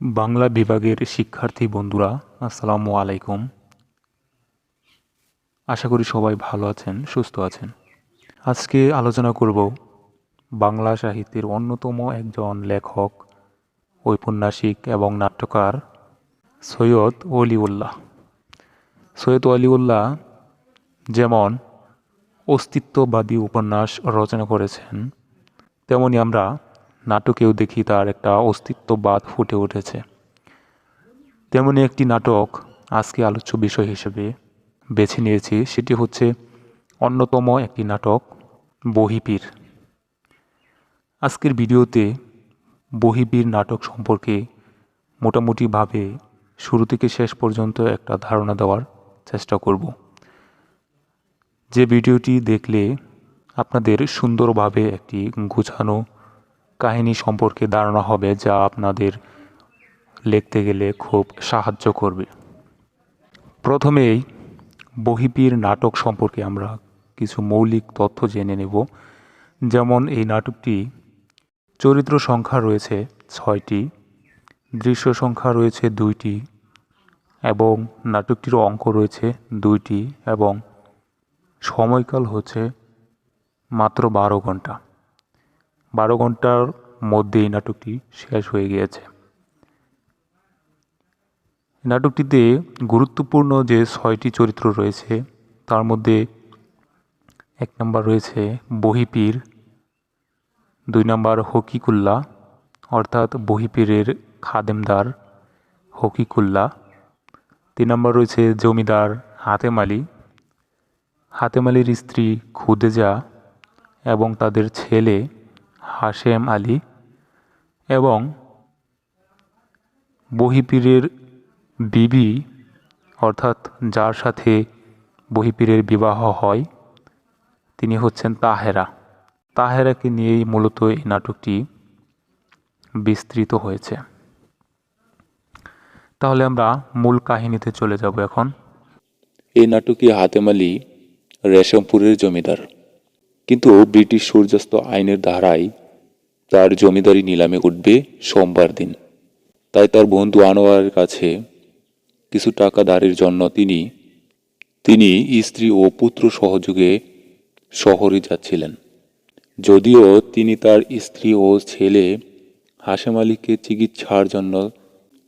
বাংলা বিভাগের শিক্ষার্থী বন্ধুরা, আসসালামু আলাইকুম। আশা করি সবাই ভালো আছেন, সুস্থ আছেন। আজকে আলোচনা করব বাংলা সাহিত্যের অন্যতম একজন লেখক, ঔপন্যাসিক এবং নাট্যকার সৈয়দ অলিউল্লাহ। সৈয়দ অলিউল্লাহ যেমন অস্তিত্ববাদী উপন্যাস রচনা করেছেন, তেমনি আমরা নাটকেও দেখি তার একটা অস্তিত্ববাদ ফুটে উঠেছে। তেমনি একটি নাটক আজকে আলোচ্য বিষয় হিসেবে বেছে নিয়েছি, সেটি হচ্ছে অন্যতম একটি নাটক, বহিপীর। আজকের ভিডিওতে বহিপীর নাটক সম্পর্কে মোটামুটিভাবে শুরু থেকে শেষ পর্যন্ত একটা ধারণা দেওয়ার চেষ্টা করব। যে ভিডিওটি দেখলে আপনাদের সুন্দরভাবে একটি গুছানো কাহিনী সম্পর্কে ধারণা হবে যা আপনাদের লিখতে গেলে খুব সাহায্য করবে। প্রথমেই বহিপীর নাটক সম্পর্কে আমরা কিছু মৌলিক তথ্য জেনে নেব। যেমন এই নাটকটি চরিত্র সংখ্যা রয়েছে ছয়টি, দৃশ্য সংখ্যা রয়েছে দুইটি এবং নাটকটির অঙ্ক রয়েছে দুইটি এবং সময়কাল হচ্ছে মাত্র বারো ঘণ্টা। বারো ঘণ্টার মধ্যেই নাটকটি শেষ হয়ে গিয়েছে। নাটকটিতে গুরুত্বপূর্ণ যে ছয়টি চরিত্র রয়েছে, তার মধ্যে এক নম্বর রয়েছে বহিপীর, দুই নম্বর হকিকুল্লা, অর্থাৎ বহিপীরের খাদেমদার হকিকুল্লা, তিন নম্বর রয়েছে জমিদার হাতেম আলী। হাতেম আলীর স্ত্রী খুদেজা এবং তাদের ছেলে হাশেম আলী এবং বহিপীরের বিবি, অর্থাৎ যার সাথে বহিপীরের বিবাহ হয়, তিনি হচ্ছেন তাহেরা। তাহেরাকে নিয়েই মূলত এই নাটকটি বিস্তৃত হয়েছে। তাহলে আমরা মূল কাহিনীতে চলে যাব এখন। এই নাটকে হাতেম আলী রেশমপুরের জমিদার। কিন্তু ব্রিটিশ সূর্যাস্ত আইনের ধারায় তার জমিদারি নিলামে উঠবে সোমবার দিন। তাই তার বন্ধু আনোয়ারের কাছে কিছু টাকা ধারের জন্য তিনি তিনি স্ত্রী ও পুত্র সহযোগে শহরে যাচ্ছিলেন। যদিও তিনি তার স্ত্রী ও ছেলে হাশেম আলীকে চিকিৎসার জন্য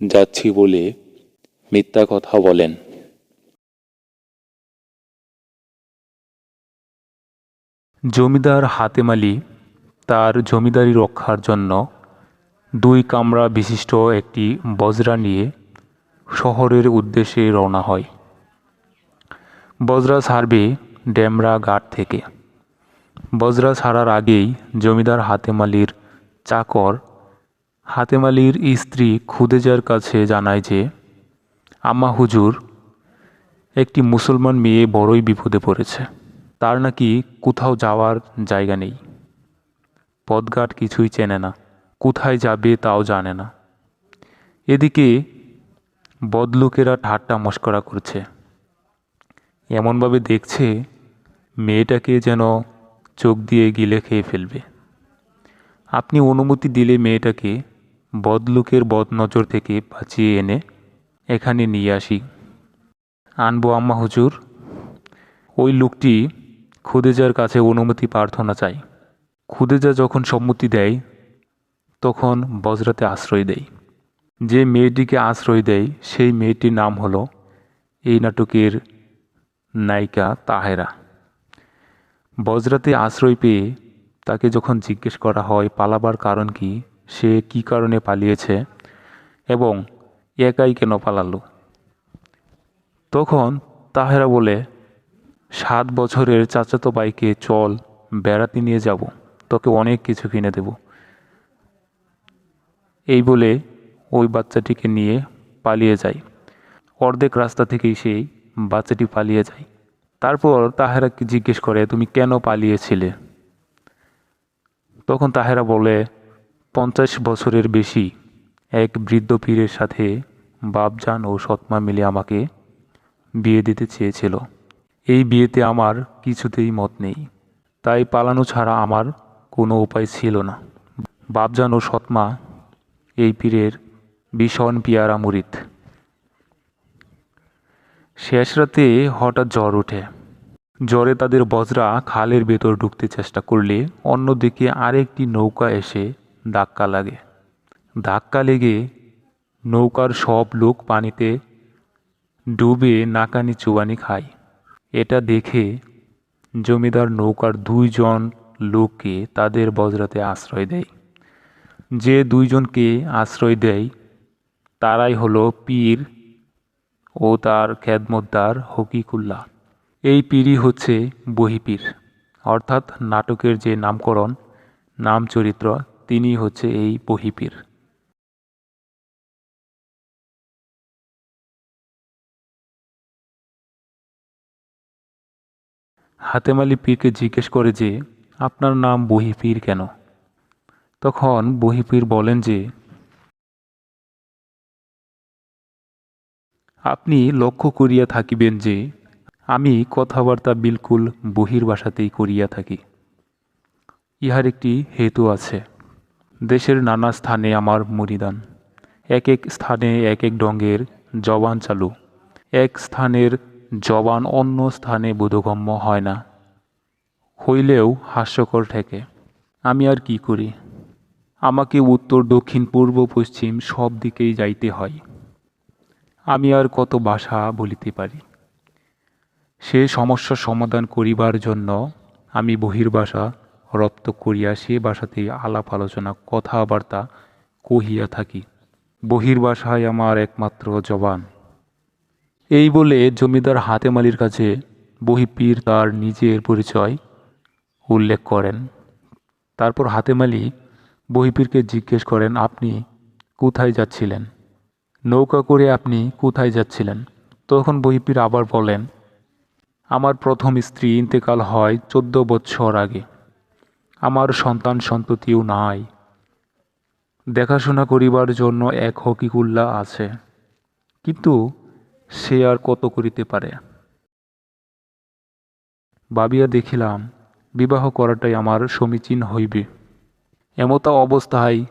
যাচ্ছি বলে মিথ্যা কথা বলেন। জমিদার হাতেম আলী তার জমিদারি রক্ষার জন্য দুই কামরা বিশিষ্ট একটি বজরা নিয়ে শহরের উদ্দেশ্যে রওনা হয়। বজরা ছাড়বে ডেমরা ঘাট থেকে। বজরা ছাড়ার আগেই জমিদার হাতেমালির চাকর, হাতেমালির স্ত্রী খুদেজার কাছে জানায় যে, আম্মা হুজুর, একটি মুসলমান মেয়ে বড়ই বিপদে পড়েছে। তার নাকি কোথাও যাওয়ার জায়গা নেই। পদঘাট কিছুই চেনে না, কোথায় যাবে তাও জানে না। এদিকে বদলোকেরা ঠাট্টা মস্করা করছে। এমনভাবে দেখছে মেয়েটাকে যেন চোখ দিয়ে গিলে খেয়ে ফেলবে। আপনি অনুমতি দিলে মেয়েটাকে বদলোকের বদনজর থেকে বাঁচিয়ে এনে এখানে নিয়ে আসি। আনব আম্মা হুজুর, ওই লোকটি খুদেজার কাছে অনুমতি প্রার্থনা চায়। খুদেজা যখন সম্মতি দেয়, তখন বজরাতে আশ্রয় দেয়। যে মেয়েটিকে আশ্রয় দেয়, সেই মেয়েটির নাম হলো এই নাটকের নায়িকা তাহেরা। বজরাতে আশ্রয় পেয়ে তাকে যখন জিজ্ঞেস করা হয়, পালাবার কারণ কি? সে কি কারণে পালিয়েছে? এবং একাই কেন পালালো? তখন তাহেরা বলে, সাত বছরের চাচাতো বাইকে চল, বেড়াতে নিয়ে যাব। তোকে অনেক কিছু কিনে দেব। এই বলে ওই বাচ্চাটিকে নিয়ে পালিয়ে যায়। অর্ধেক রাস্তা থেকেই সেই বাচ্চাটি পালিয়ে যায়। তারপর তাহেরাকে জিজ্ঞেস করে, তুমি কেন পালিয়েছিলে? তখন তাহেরা বলে, পঞ্চাশ বছরের বেশি এক বৃদ্ধ পীরের সাথে বাপজান ও সৎমা মিলে আমাকে বিয়ে দিতে চেয়েছিল। এই বিয়েতে আমার কিছুতেই মত নেই। তাই পালানো ছাড়া আমার উপায় ছিল না। বাপজান ও সৎমা এই পীরের ভীষণ পিয়ারা মুরিত শেষ রাতে হঠাৎ জ্বর ওঠে। জ্বরে তাদের বজরা খালের ভেতর ঢুকতে চেষ্টা করলে অন্যদিকে আরেকটি নৌকা এসে ধাক্কা লাগে। ধাক্কা লেগে নৌকার সব লোক পানিতে ডুবে নাকানি চুবানি খায়। এটা দেখে জমিদার নৌকার দুইজন লোককে তাদের বজ্রাতে আশ্রয় দেয়। যে দুইজনকে আশ্রয় দেয়, তারাই হলো পীর ও তার খেদমতদার হকিকুল্লাহ। এই পীরই হচ্ছে বহিপীর। অর্থাৎ নাটকের যে নামকরণ নাম চরিত্র তিনি হচ্ছে এই বহিপীর। হাতেম আলী পীরকে জিজ্ঞেস করে যে আপনার নাম বহিপীর কেন? তখন বহিপীর বলেন যে, আপনি লক্ষ্য করিয়া থাকিবেন যে, আমি কথাবার্তা বিলকুল বহির্ভাষাতেই করিয়া থাকি। ইহার একটি হেতু আছে। দেশের নানা স্থানে আমার মরিদান। এক এক স্থানে এক এক ডঙ্গের জবান চালু। এক স্থানের জবান অন্য স্থানে বোধগম্য হয় না। হইলেও হাস্যকর ঠেকে। আমি আর কি করি? আমাকে উত্তর, দক্ষিণ, পূর্ব, পশ্চিম সব দিকেই যাইতে হয়। আমি আর কত ভাষা বলিতে পারি? সে সমস্যার সমাধান করিবার জন্য আমি বহির্ভাষা রপ্ত করিয়া সে ভাষাতেই আলাপ আলোচনা, কথাবার্তা কহিয়া থাকি। বহির্ভাষায় আমার একমাত্র জবান। এই বলে জমিদার হাতেমালির কাছে বহিপীর তার নিজের পরিচয় উল্লেখ করেন। তারপর হাতেম আলী বহিপীরকে জিজ্ঞেস করেন, আপনি কোথায় যাচ্ছিলেন? নৌকা করে আপনি কোথায় যাচ্ছিলেন? তখন বহিপীর আবার বলেন, আমার প্রথম স্ত্রী ইন্তেকাল হয় চোদ্দ বৎসর আগে। আমার সন্তান সন্ততিও নাই। দেখাশোনা করিবার জন্য এক হকিকুল্লা আছে। কিন্তু সে আর কত করিতে পারে? ভাবিয়া দেখিলাম বিবাহ করাটাই আমার সমীচীন হইবে। এমতা অবস্থায়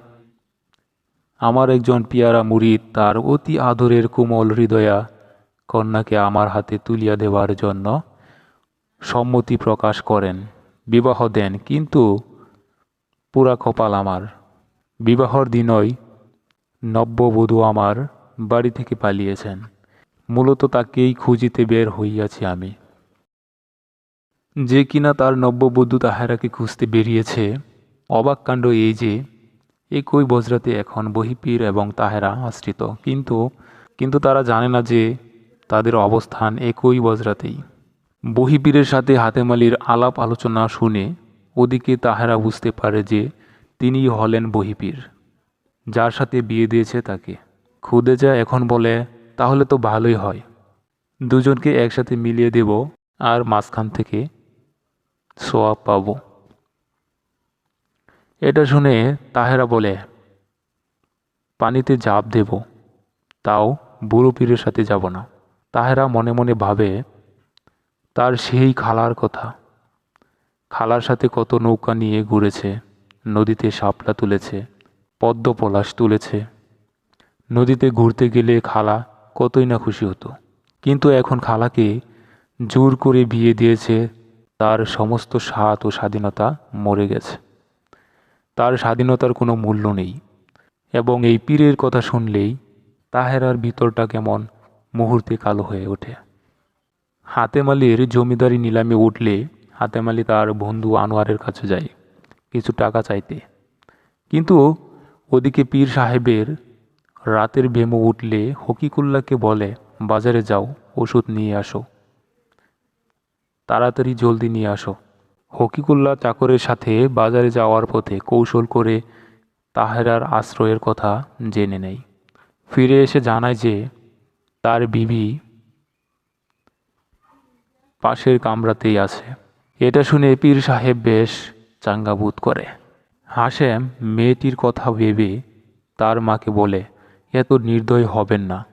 আমার একজন পিয়ারা মুরিদ তার অতি আদরের কোমল হৃদয়া কন্যাকে আমার হাতে তুলিয়া দেওয়ার জন্য সম্মতি প্রকাশ করেন। বিবাহ দেন, কিন্তু পুরা কপাল আমার। বিবাহর দিনই নব্যবধূ আমার বাড়ি থেকে পালিয়েছেন। মূলত তাকেই খুঁজিতে বের হইয়াছি আমি। যে কিনা তার নব্যবধূ তাহারাকে খুঁজতে বেরিয়েছে, অবাক কাণ্ড এই যে, একই বজরাতে এখন বহিপীর এবং তাহেরা আশ্রিত। কিন্তু কিন্তু তারা জানে না যে তাদের অবস্থান একই বজরাতেই। বহিপীরের সাথে হাতেমালির আলাপ আলোচনা শুনে ওদিকে তাহেরা বুঝতে পারে যে তিনি হলেন বহিপীর। যার সাথে বিয়ে দিয়েছে তাকে। খুদে যা এখন বলে, তাহলে তো ভালোই হয়। দুজনকে একসাথে মিলিয়ে দেব আর মাঝখান থেকে সোয়াব পাবো এটা শুনে তাহেরা বলে, পানিতে জাপ দেব, তাও বুড়ো পীরের সাথে যাব না। তাহেরা মনে মনে ভাবে, তার সেই খালার কথা। খালার সাথে কত নৌকা নিয়ে ঘুরেছে, নদীতে শাপলা তুলেছে পদ্ম পলাশ তুলেছে। নদীতে ঘুরতে গেলে খালা কতই না খুশি হতো। কিন্তু এখন খালাকে জোর করে বিয়ে দিয়েছে তার সমস্ত স্বাদ ও স্বাধীনতা মরে গেছে। তার স্বাধীনতার কোনো মূল্য নেই এবং এই পীরের কথা শুনলেই তাহেরার ভিতরটা কেমন মুহূর্তে কালো হয়ে ওঠে। হাতেম আলীর জমিদারি নিলামে উঠলে হাতেম আলী তার বন্ধু আনোয়ারের কাছে যায় কিছু টাকা চাইতে। কিন্তু ওদিকে পীর সাহেবের রাতের ভেমো উঠলে হকিকুল্লাকে বলে, বাজারে যাও, ওষুধ নিয়ে আসো। তাড়াতাড়ি জলদি নিয়ে আসো। হকিকুল্লা চাকরের সাথে বাজারে যাওয়ার পথে কৌশল করে তাহেরার আশ্রয়ের কথা জেনে নেয়। ফিরে এসে জানায় যে, তার বিবি পাশের কামরাতেই আছে। এটা শুনে পীর সাহেব বেশ চাঙ্গা বোধ করে। হাসেম মেয়েটির কথা ভেবে তার মাকে বলে, এত নির্দয় হবেন না।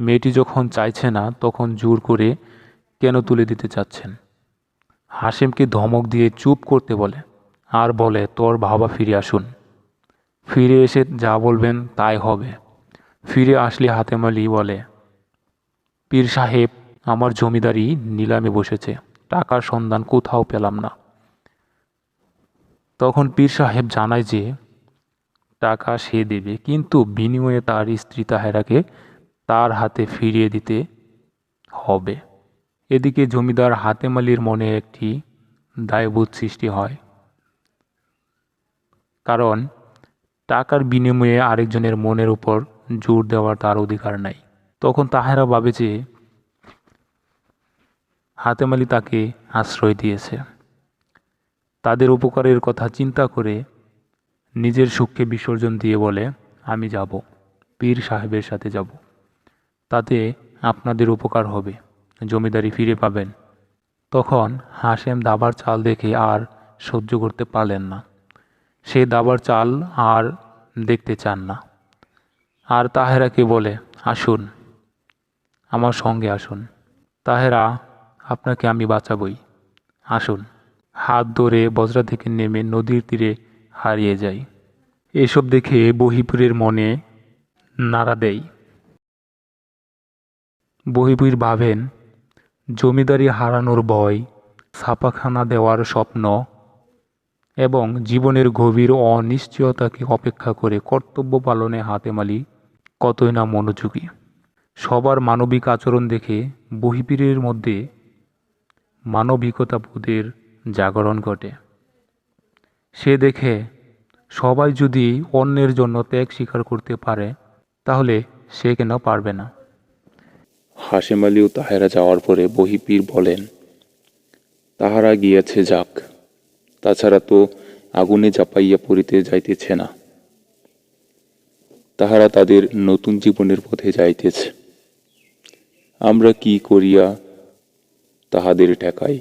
মেয়েটি যখন চাইছে না, তখন জোর করে কেন তুলে দিতে চাচ্ছেন? হাসিমকে ধমক দিয়ে চুপ করতে বলে, আর বলে, তোর বাবা ফিরে আসুন। ফিরে এসে যা বলবেন তাই হবে। ফিরে আসলে হাতেম আলী বলে, পীর সাহেব, আমার জমিদারি নিলামে বসেছে, টাকার সন্ধান কোথাও পেলাম না। তখন পীর সাহেব জানায় যে, টাকা সে দেবে, কিন্তু বিনিময়ে তার স্ত্রী তাহেরাকে তার হাতে ফিরিয়ে দিতে হবে। এদিকে জমিদার হাতেম আলীর মনে একটি দায়বোধ সৃষ্টি হয়। কারণ টাকার বিনিময়ে আরেকজনের মনের উপর জোর দেওয়ার তার অধিকার নাই। তখন তাহেরা ভাবে যে হাতেম আলী তাকে আশ্রয় দিয়েছে। তাদের উপকারের কথা চিন্তা করে নিজের সুখকে বিসর্জন দিয়ে বলে, আমি যাব, পীর সাহেবের সাথে যাব। তাতে আপনাদের উপকার হবে। জমিদারি ফিরে পাবেন। তখন হাসেম দাবার চাল দেখে আর সহ্য করতে পারলেন না। সে দাবার চাল আর দেখতে চান না। আর তাহেরাকে বলে, আসুন, আমার সঙ্গে আসুন। তাহেরা, আপনাকে আমি বাঁচাবই। আসুন। হাত ধরে বজরা থেকে নেমে নদীর তীরে হারিয়ে যায় এসব দেখে বহিপুরের মনে নাড়া দেয়। বহিপুর ভাবেন জমিদারি হারানোর ভয়, ছাপাখানা দেওয়ার স্বপ্ন এবং জীবনের গভীর অনিশ্চয়তাকে অপেক্ষা করে কর্তব্য পালনে হাতেমালি কতই না মনোযোগী। সবার মানবিক আচরণ দেখে বহিপীরের মধ্যে মানবিকতা বোধের জাগরণ ঘটে। সে দেখে সবাই যদি অন্যের জন্য ত্যাগ স্বীকার করতে পারে, তাহলে সে কেন পারবে না? হাসেম আলী ও তাহেরা যাওয়ার পরে বহিপীর বলেন, তাহারা গিয়াছে যাক, তাছাড়া তো আগুনে জাপাইয়া পড়িতে যাইতেছে না। তাহারা তাদের নতুন জীবনের পথে যাইতেছে। আমরা কি করিয়া তাহাদের ঠেকাই?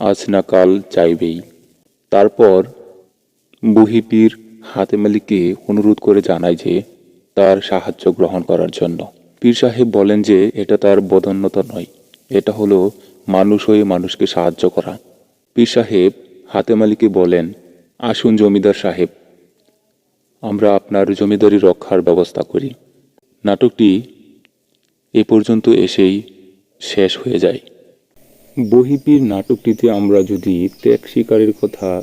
আজ না কাল চাইবেই তারপর বহিপীর হাতেম আলীকে অনুরোধ করে জানায় যে, তার সাহায্য গ্রহণ করার জন্য। পীর সাহেব বলেন যে, এটা তার বদন্যতা নয়। এটা হলো মানুষ হয়ে মানুষকে সাহায্য করা। পীর সাহেব হাতেম আলীকে বলেন, আসুন জমিদার সাহেব, আমরা আপনার জমিদারি রক্ষার ব্যবস্থা করি। নাটকটি এ পর্যন্ত এসেই শেষ হয়ে যায়। বহিপীর নাটকটিতে আমরা যদি ত্যাগ শিকারের কথা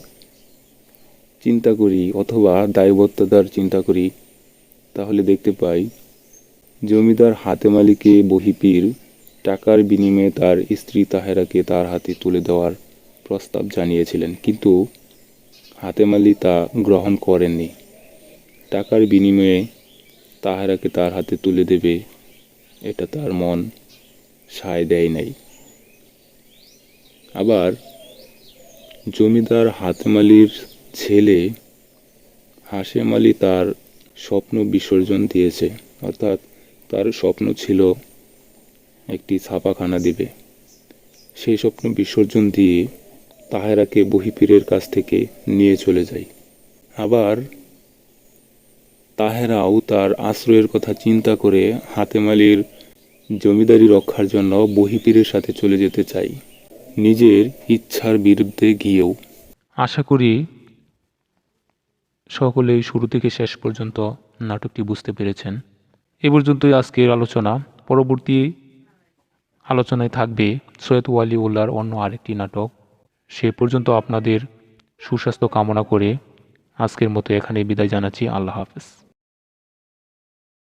চিন্তা করি অথবা দায়বদ্ধতার চিন্তা করি, তাহলে দেখতে পাই জমিদার হাতেম আলীকে বহিপীর টাকার বিনিময়ে তার স্ত্রী তাহেরাকে তার হাতে তুলে দেওয়ার প্রস্তাব জানিয়েছিলেন, কিন্তু হাতেম আলী তা গ্রহণ করেননি। টাকার বিনিময়ে তাহেরাকে তার হাতে তুলে দেবে, এটা তার মন সায় দেয় নাই। আবার জমিদার হাতেম আলীর ছেলে হাশেম আলী তার স্বপ্ন বিসর্জন দিয়েছে, অর্থাৎ তার স্বপ্ন ছিল একটি ছাপাখানা দিবে। সেই স্বপ্ন বিসর্জন দিয়ে তাহেরাকে বহিপীরের কাছ থেকে নিয়ে চলে যায়। আবার তাহেরাও তার আশ্রয়ের কথা চিন্তা করে হাতেম আলীর জমিদারি রক্ষার জন্য বহিপীরের সাথে চলে যেতে চাই নিজের ইচ্ছার বিরুদ্ধে গিয়েও। আশা করি সকলেই শুরু থেকে শেষ পর্যন্ত নাটকটি বুঝতে পেরেছেন। এ পর্যন্তই আজকের আলোচনা। পরবর্তী আলোচনায় থাকবে সৈয়দ ওয়ালি উল্লার অন্য আরেকটি নাটক। সে পর্যন্ত আপনাদের সুস্বাস্থ্য কামনা করে আজকের মতো এখানে বিদায় জানাচ্ছি। আল্লাহ হাফেজ।